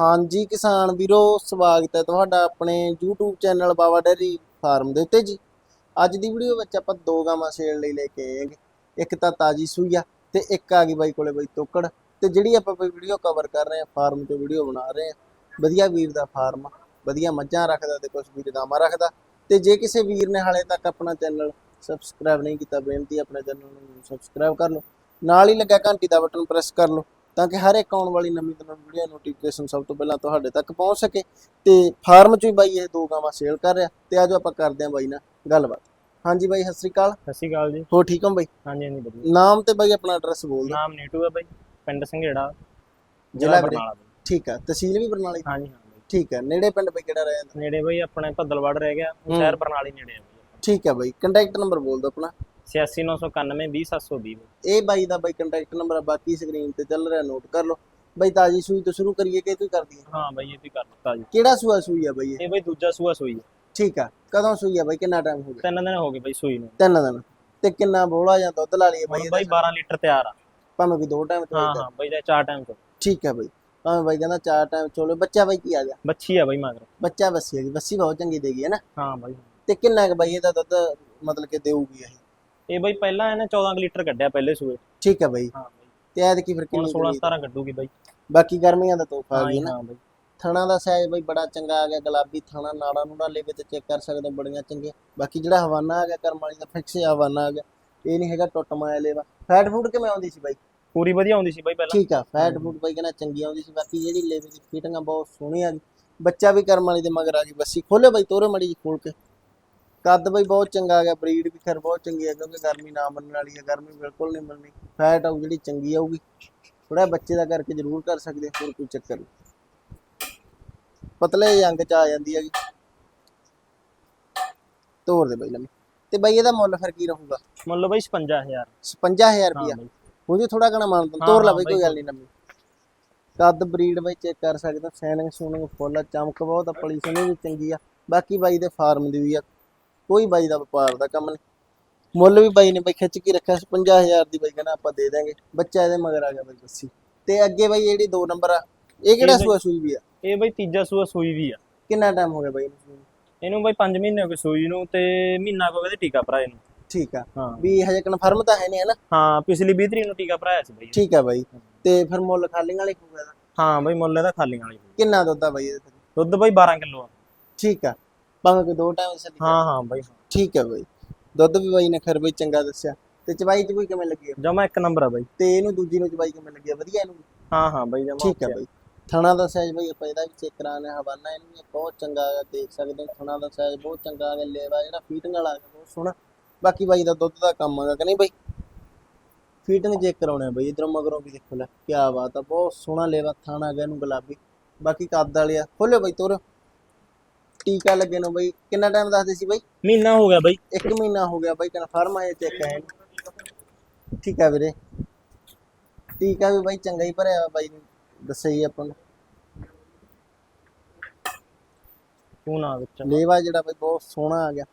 ਹਾਂਜੀ ਕਿਸਾਨ ਵੀਰੋ, ਸਵਾਗਤ ਹੈ ਤੁਹਾਡਾ ਆਪਣੇ YouTube channel Baba dairy farm ਦੇ ਉੱਤੇ ਜੀ। ਅੱਜ ਦੀ ਵੀਡੀਓ ਵਿੱਚ ਆਪਾਂ ਦੋ ਗਾਵਾਂ ਸੇਲ ਲਈ ਲੈ ਕੇ ਆਏ ਹੈਗੇ। ਇੱਕ ਤਾਂ ਤਾਜੀ ਸੂਈ ਆ ਤੇ ਇੱਕ ਆ ਗਈ ਬਾਈ ਕੋਲੇ ਬਾਈ ਤੋਕੜ। ਤੇ ਜਿਹੜੀ ਆਪਾਂ ਵੀਡੀਓ ਕਵਰ ਕਰ ਰਹੇ ਆ ਫਾਰਮ ਤੋਂ ਵੀਡੀਓ ਬਣਾ ਰਹੇ ਆ ਵਧੀਆ ਵੀਰ ਦਾ ਫਾਰਮ ਵਧੀਆ ਮੱਝਾਂ ਰੱਖਦਾ ਤੇ ਕੁਝ ਵੀਰ ਗਾਵਾਂ ਰੱਖਦਾ। ਤੇ ਜੇ ਕਿਸੇ ਵੀਰ ਨੇ ਹਾਲੇ ਤੱਕ ਆਪਣਾ ਚੈਨਲ ਸਬਸਕ੍ਰਾਈਬ ਨਹੀਂ ਕੀਤਾ, ਬੇਨਤੀ ਆਪਣੇ ਚੈਨਲ ਨੂੰ ਸਬਸਕ੍ਰਾਈਬ ਕਰ ਲਓ। ਨਾਲ ਹੀ ਲੱਗਾ ਘੰਟੀ ਦਾ ਬਟਨ ਪ੍ਰੈਸ ਕਰ ਲਓ। ਤਾਂ ਕਿ ਹਰ ਇੱਕ ਆਉਣ ਵਾਲੀ ਨਵੀਂ ਤੋਂ ਨਵੀਂ ਵੀਡੀਓ ਨੋਟੀਫਿਕੇਸ਼ਨ ਸਭ ਤੋਂ ਪਹਿਲਾਂ ਤੁਹਾਡੇ ਤੱਕ ਪਹੁੰਚ ਸਕੇ ਤੇ ਫਾਰਮ 'ਚ ਵੀ ਬਾਈ ਇਹ ਦੋ ਗਾਵਾਂ ਸੇਲ ਕਰ ਰਿਹਾ ਤੇ ਆਜੋ ਆਪਾਂ ਕਰਦੇ ਹਾਂ ਬਾਈ ਨਾਲ ਗੱਲਬਾਤ। ਹਾਂਜੀ ਬਾਈ ਸਤਿ ਸ੍ਰੀ ਅਕਾਲ। ਸਤਿ ਸ਼੍ਰੀ ਅਕਾਲ ਜੀ। ਹੋ ਠੀਕ ਹੋ ਬਾਈ? ਹਾਂਜੀ ਹਾਂਜੀ ਵਧੀਆ। ਨਾਮ ਤੇ ਬਾਈ ਆਪਣਾ ਐਡਰੈਸ ਬੋਲ ਦਿਓ। ਨਾਮ ਨੀਟੂ ਹੈ ਬਾਈ ਪਿੰਡ ਸੰਘੇੜਾ ਜ਼ਿਲ੍ਹਾ? ਬਰਨਾਲਾ ਬਾਈ ਠੀਕ ਆ ਤਹਿਸੀਲ ਵੀ ਬਰਨਾਲੀ ਹਾਂਜੀ ਹਾਂ ਬਾਈ। ਠੀਕ ਆ ਨੇੜੇ ਪਿੰਡ ਬਾਈ ਕਿਹੜਾ ਰਹਿ ਨੇੜੇ ਬਾਈ ਆਪਣੇ ਭੱਦਲਵੜ ਰਹਿ ਗਿਆ। ਸ਼ਹਿਰ ਬਰਨਾਲੀ ਨੇੜੇ ਬਾਈ। ਠੀਕ ਆ ਬਾਈ ਕੰਟੈਕਟ ਨੰਬਰ ਬੋਲ ਦਿਓ ਆਪਣਾ। 86991 20720 ਬਾਈ ਇਹ ਬਾਈ ਦਾ ਬਾਈ ਕੰਟੈਕਟ ਨੰਬਰ ਆ ਬਾਕੀ ਸਕਰੀਨ ਤੇ ਚੱਲ ਰਿਹਾ ਨੋਟ ਕਰ ਲਓ। ਬਾਈ ਤਾਜੀ ਸੂਈ ਤੋਂ ਸ਼ੁਰੂ ਕਰੀਏ ਕਿ ਤੂੰ ਕਰਦੀ ਹੈ ਹਾਂ ਬਾਈ ਇਹ ਵੀ ਕਰ ਦਿੱਤਾ ਜੀ ਕਿਹੜਾ ਸੂਆ ਸੂਈ ਆ ਬਾਈ ਇਹ? ਇਹ ਬਾਈ ਦੂਜਾ ਸੂਆ ਸੂਈ ਹੈ ਠੀਕ ਆ ਕਦੋਂ ਸੂਈ ਆ ਬਾਈ ਕਿੰਨਾ ਟਾਈਮ ਹੋ ਗਿਆ? ਤਿੰਨ ਦਿਨ ਹੋ ਗਏ ਬਾਈ ਸੂਈ ਨੂੰ। ਤਿੰਨ ਦਿਨ। ਤੇ ਕਿੰਨਾ ਬੋਲਾ ਜਾਂ ਦੁੱਧ ਲਾ ਲਈਏ ਬਾਈ ਹੁਣ? ਬਾਈ 12 ਲੀਟਰ ਤਿਆਰ ਆ। ਭਾਵੇਂ ਕੋਈ ਦੋ ਟਾਈਮ ਹਾਂ ਹਾਂ ਬਾਈ ਦਾ ਚਾਰ ਟਾਈਮ ਤੋਂ ਠੀਕ ਹੈ ਬਾਈ। ਭਾਵੇਂ ਬਾਈ ਕਹਿੰਦਾ ਚਾਰ ਟਾਈਮ ਚੋਲੇ ਬੱਚਾ ਬਾਈ ਕੀ ਆ ਗਿਆ? ਬੱਚੀ ਆ ਬਾਈ ਮਗਰ। ਬੱਚਾ ਬੱਸੀ ਹੈਗੀ ਬੱਸੀ ਬਹੁਤ ਚੰਗੀ ਦੇਗੀ ਹੈ ਨਾ। ਹਾਂ ਬਾਈ। ਤੇ ਕਿੰਨਾ ਕੁ ਬਾਈ ਇਹਦਾ ਦੁੱਧ ਮਤਲਬ ਕਿ ਦੇਊਗੀ ਇਹ? ਇਹ ਬਾਈ ਪਹਿਲਾਂ ਇਹਨੇ 14 ਕੁ ਲੀਟਰ ਕੱਢਿਆ ਪਹਿਲੇ ਸੂਏ ਠੀਕ ਹੈ ਬਾਈ। ਹਾਂ ਬਾਈ। ਤੇ ਐਦ ਕੀ ਫਿਰ ਹੁਣ ਕਿੰਨੀ 16 ਕੁ 17 ਕੱਢੂਗੀ ਬਾਈ। ਬਾਕੀ ਗਰਮੀਆਂ ਦਾ ਤੋਹਫਾ ਆ ਜੀ, ਨਾ। ਹਾਂ ਬਾਈ। ਥਣਾ ਦਾ ਸਾਈਜ਼ ਬਾਈ ਬੜਾ ਚੰਗਾ ਆ ਗਿਆ ਗੁਲਾਬੀ ਥਣਾ ਨਾੜਾ ਨੂੜਾ ਲੇਵੇ ਤੇ ਚੈੱਕ ਕਰ ਸਕਦੇ ਹੋ, ਬੜੀਆਂ ਚੰਗੀਆਂ। ਬਾਕੀ ਜਿਹੜਾ ਹਵਾਨਾ ਆ ਗਿਆ ਕਰਮ ਵਾਲੀ ਦਾ ਫਿਕਸ ਹਵਾਨਾ ਆ ਗਿਆ। ਇਹ ਨਹੀਂ ਹੈਗਾ ਟੁੱਟ ਮਾਇਆ ਲੇਵਾ ਫੈਟ ਫੂਡ ਕਿਵੇਂ ਆਉਂਦੀ ਸੀ ਬਾਈ? ਪੂਰੀ ਵਧੀਆ ਆਉਂਦੀ ਸੀ ਬਾਈ ਪਹਿਲਾਂ। ਠੀਕ ਆ ਫੈਟ ਫੂਡ ਬਾਈ ਕਹਿੰਦਾ ਚੰਗੀ ਆਉਂਦੀ ਸੀ। ਬਾਕੀ ਜਿਹੜੀ ਲੇਵੇ ਦੀ ਫਿਟਿੰਗ ਬਹੁਤ ਸੋਹਣੀ ਆ ਗਈ ਬੱਚਾ ਵੀ ਕਰਮ ਵਾਲੀ ਦੇ ਮਗਰ ਆ ਗਈ ਬੱਸੀ ਖੋਲੇ ਬਾਈ ਤੋਰੇ ਮੜੀ ਜੀ ਖੋਲ ਕੇ। ਕੱਦ ਬਾਈ ਬਹੁਤ ਚੰਗਾ ਗਿਆ ਬਰੀਡ ਵੀ ਖੈਰ ਬਹੁਤ ਚੰਗੀ ਆ ਕਿਉਂਕਿ ਗਰਮੀ ਨਾ ਮੰਨਣ ਵਾਲੀ ਹੈ ਗਰਮੀ ਬਿਲਕੁਲ ਨਹੀਂ ਮੰਨਣੀ। ਫੈਟ ਆਉ ਜਿਹੜੀ ਚੰਗੀ ਆਊਗੀ। ਥੋੜਾ ਬੱਚੇ ਦਾ ਕਰਕੇ ਜ਼ਰੂਰ ਕਰ ਸਕਦੇ ਹੋ, ਹੋਰ ਕੋਈ ਚੱਕਰ ਨਹੀਂ। ਪਤਲੇ ਜਿਹੇ ਅੰਗ ਚ ਆ ਜਾਂਦੀ ਹੈਗੀ। ਤੋਰ ਦੇ ਬਾਈ ਲੰਮੀ ਤੇ ਬਾਈ ਇਹਦਾ ਮੁੱਲ ਫਿਰ ਕੀ ਰਹੂਗਾ? ਮੁੱਲ ਬਾਈ 55000 55000 ਹਾਂ ਰੁਪਿਆ ਬਾਈ। ਉਹਦੀ ਥੋੜਾ ਕਣਾ ਮੰਨ ਹਾਂ, ਤੋਰ ਲਾ ਹਾਂ ਬਈ ਕੋਈ। ਗੱਲ ਨਹੀਂ ਲੰਮੀ ਕੱਦ ਬਰੀਡ ਬਾਈ ਚੈੱਕ ਕਰ ਸਕਦੇ ਹੋ ਸੈਨਿੰਗ ਸੂਨਿੰਗ ਫੁੱਲ ਚਮਕ ਬਹੁਤ ਆ ਪਲੀ ਸੋਹਣੀ ਵੀ ਚੰਗੀ ਆ। ਬਾਕੀ ਬਾਈ ਦੇ ਫਾਰਮ ਦੀ ਵੀ ਆ ਕੋਈ ਬਾਈ ਦਾ ਵਪਾਰ ਦਾ ਕੰਮ ਨਹੀਂ। ਮੁੱਲ ਵੀ ਬਾਈ ਨੇ ਬਾਈ ਖਿੱਚ ਕੇ ਰੱਖਿਆ ਸੀ 50000 ਦੀ ਬਾਈ ਕਹਿੰਦਾ ਆਪਾਂ ਦੇ ਦਾਂਗੇ ਬੱਚਾ ਇਹਦੇ ਮਗਰ ਆ ਗਿਆ ਬਾਈ ਬੱਸੀ ਤੇ ਅੱਗੇ ਬਾਈ ਜਿਹੜੀ 2 ਨੰਬਰ ਆ ਇਹ ਕਿਹੜਾ ਸੂਆ ਸੂਈ ਵੀ ਆ? ਇਹ ਬਾਈ ਤੀਜਾ ਸੂਆ ਸੂਈ ਵੀ ਆ। ਕਿੰਨਾ ਟਾਈਮ ਹੋ ਗਿਆ ਬਾਈ ਇਹਨੂੰ ਬਾਈ 5 ਮਹੀਨੇ ਹੋ ਗਏ ਸੂਈ ਨੂੰ ਤੇ ਮਹੀਨਾ ਕੋ ਇਹਦੇ ਟੀਕਾ ਭਰਾਏ ਨੂੰ ਠੀਕ ਆ। ਵੀ ਹਜੇ ਕਨਫਰਮ ਤਾਂ ਹੈ ਨਹੀਂ ਹੈ ਨਾ ਹਾਂ ਪਿਛਲੀ 20 ਤਰੀਕ ਨੂੰ ਟੀਕਾ ਭਰਾਇਆ ਸੀ ਬਾਈ ਠੀਕ ਆ ਬਾਈ। ਤੇ ਫਿਰ ਮੁੱਲ ਖਾਲੀ ਵਾਲੇ ਹੋਊਗਾ ਹਾਂ ਬਾਈ ਮੁੱਲ ਇਹਦਾ ਖਾਲੀਆਂ ਵਾਲੀ ਕਿੰਨਾ ਦੁੱਧ ਆ ਬਾਈ ਇਹਦੇ ਦੁੱਧ ਬਾਈ 12 ਕਿਲੋ ਆ। ਠੀਕ ਆ। ਭਾਵੇਂ ਕੋਈ ਦੋ ਟਾਈਮ ਸੱਲੀ ਹਾਂ ਹਾਂ ਬਾਈ। ਠੀਕ ਹੈ ਬਾਈ। ਦੁੱਧ ਵੀ ਬਾਈ ਨੇ ਖੈਰ ਬਾਈ ਚੰਗਾ ਦੱਸਿਆ। ਤੇ ਚਵਾਈ ਚ ਕੋਈ ਕਿਵੇਂ ਲੱਗੀ? ਆ? ਜਮਾ ਇੱਕ ਨੰਬਰ ਆ ਬਾਈ। ਤੇ ਇਹਨੂੰ ਦੂਜੀ ਨੂੰ ਚਵਾਈ ਕਿਵੇਂ ਲੱਗੀ ਆ? ਵਧੀਆ ਇਹਨੂੰ? ਹਾਂ ਹਾਂ ਬਾਈ ਜਮਾ ਠੀਕ ਹੈ ਬਾਈ। ਥਣਾ ਦਾ ਸਾਈਜ਼ ਬਾਈ ਆਪਾਂ ਇਹਦਾ ਵੀ ਚੈੱਕ ਕਰਾਣੇ ਹਵਾਨਾ ਇਹਨੂੰ ਵੀ ਬਹੁਤ ਚੰਗਾ ਆ ਦੇਖ ਸਕਦੇ ਹੋ। ਥਣਾ ਦਾ ਸਾਈਜ਼ ਬਹੁਤ ਚੰਗਾ ਗਿਆ ਲੇਵਾ ਜਿਹੜਾ ਫੀਟਿੰਗ ਵਾਲਾ ਗਿਆ ਬਹੁਤ ਸੋਹਣਾ। ਬਾਕੀ ਬਾਈ ਦਾ ਦੁੱਧ ਦਾ ਕੰਮ ਹੈਗਾ ਕਿ ਨਹੀਂ ਬਾਈ? ਫੀਟਿੰਗ ਚੈੱਕ ਕਰਾਉਣੇ ਆ ਬਾਈ। ਇਧਰੋਂ ਮਗਰੋਂ ਵੀ ਦੇਖੋ ਲੈ। ਕੀ ਬਾਤ ਆ। ਬਹੁਤ ਸੋਹਣਾ ਲੇਵਾ ਥਾਣਾ ਗਿਆ ਇਹਨੂੰ ਗੁਲਾਬੀ। ਬਾਕੀ ਕੱਦ ਵਾਲੇ ਆ। ਖੋਲਿਓ ਬਾਈ ਤੋਰ। ਟੀਕਾ ਲੱਗੇ ਨੂੰ ਬਾਈ ਕਿੰਨਾ ਟਾਈਮ ਦੱਸਦੇ ਸੀ ਬਾਈ? ਮਹੀਨਾ ਹੋ ਗਿਆ ਬਾਈ। ਇੱਕ ਮਹੀਨਾ ਹੋ ਗਿਆ ਬਾਈ ਕਨਫਰਮ ਆਇਆ ਚੈੱਕ ਆਇਆ। ਠੀਕ ਆ ਵੀਰੇ। ਟੀਕਾ ਵੀ ਬਾਈ ਚੰਗਾ ਹੀ ਭਰਿਆ ਵਾ ਬਾਈ ਨੇ ਦੱਸਿਆ ਹੀ ਆਪਾਂ ਨੂੰ। ਤੂੰ ਨਾ ਵਿੱਚ ਲੇਵਾ ਜਿਹੜਾ ਬਾਈ ਬਹੁਤ ਸੋਹਣਾ ਆ ਗਿਆ।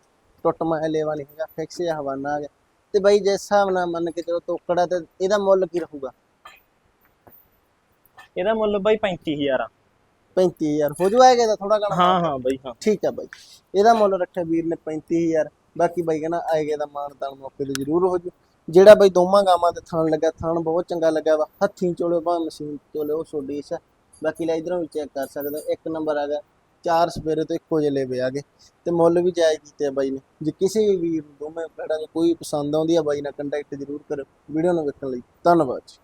ਟੁੱਟ ਮਾ ਲੇਵਾ ਨਹੀਂ ਹੈਗਾ ਫਿਕਸ ਜਿਹਾ ਹਵਾਨਾ ਆ ਗਿਆ। ਤੇ ਬਾਈ ਜਿਸ ਹਿਸਾਬ ਨਾਲ ਮੰਨ ਕੇ ਚਲੋ ਤੋਕੜਾ ਤੇ ਇਹਦਾ ਮੁੱਲ ਕੀ ਰਹੂਗਾ? ਇਹਦਾ ਮੁੱਲ ਬਾਈ 35000 ਆ। 35000 ਹੋ ਜੂ ਆਏਗਾ ਤਾਂ ਥੋੜਾ ਘਣਾ ਹਾਂ ਹਾਂ ਬਾਈ ਹਾਂ। ਠੀਕ ਆ ਬਾਈ। ਇਹਦਾ ਮੁੱਲ ਰੱਖਿਆ ਵੀਰ ਨੇ 35000 ਬਾਕੀ ਬਾਈ ਕਹਿੰਦਾ ਆਏਗਾ ਦਾ ਮਾਨ ਤਾਨ ਮੌਕੇ ਤੇ ਜ਼ਰੂਰ ਹੋ ਜੂ। ਜਿਹੜਾ ਬਾਈ ਦੋਵਾਂ ਗਾਵਾਂ ਤੇ ਥਣ ਲੱਗਾ ਥਣ ਬਹੁਤ ਚੰਗਾ ਲੱਗਾ ਵਾ। ਹੱਥੀਂ ਚੋਲੇ ਭਾਵੇਂ ਮਸ਼ੀਨ ਚੋਲੇ ਉਹ ਛੋਡੀ ਇਸ ਬਾਕੀ ਲੈ ਇਧਰੋਂ ਵੀ ਚੈੱਕ ਕਰ ਸਕਦੇ ਹੋ। ਇੱਕ ਨੰਬਰ ਆ ਗਿਆ। ਚਾਰ ਸਪੇਰੇ ਤੋਂ ਇੱਕੋ ਜਿਹੇ ਲੇਵੇ ਆ ਗਏ। ਤੇ ਮੁੱਲ ਵੀ ਜਾਇਜ਼ ਕੀਤੇ ਆ ਬਾਈ ਨੇ। ਜੇ ਕਿਸੇ ਵੀ ਵੀਰ ਨੂੰ ਦੋਵੇਂ ਭੈਣਾਂ ਨੂੰ ਕੋਈ ਪਸੰਦ ਆਉਂਦੀ ਆ ਬਾਈ ਨਾਲ ਕੰਟੈਕਟ ਜ਼ਰੂਰ ਕਰੋ ਵੀਡੀਓ ਨੂੰ ਵੇਖਣ ਲਈ ਧੰਨਵਾਦ ਜੀ।